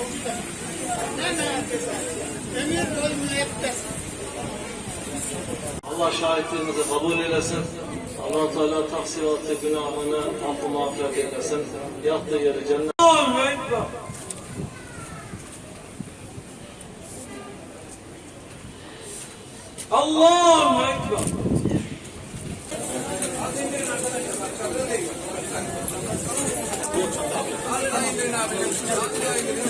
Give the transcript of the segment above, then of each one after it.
mevcuda. Hemen emir ve müebbet. Allah şahitliğimizi kabul eylesin. Allah Teala taksiratı günahını affı mağfiret eylesin. Yattığı yeri cennet. Allahu Ekber. Allahu Ekber. Allah'a emanet olun.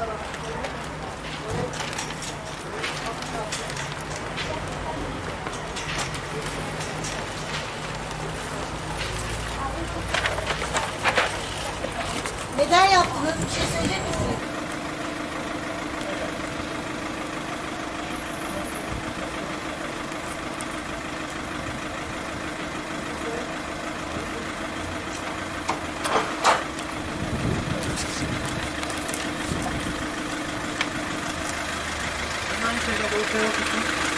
Neden yaptınız? Bir şey söyleyecek misiniz? のご意見を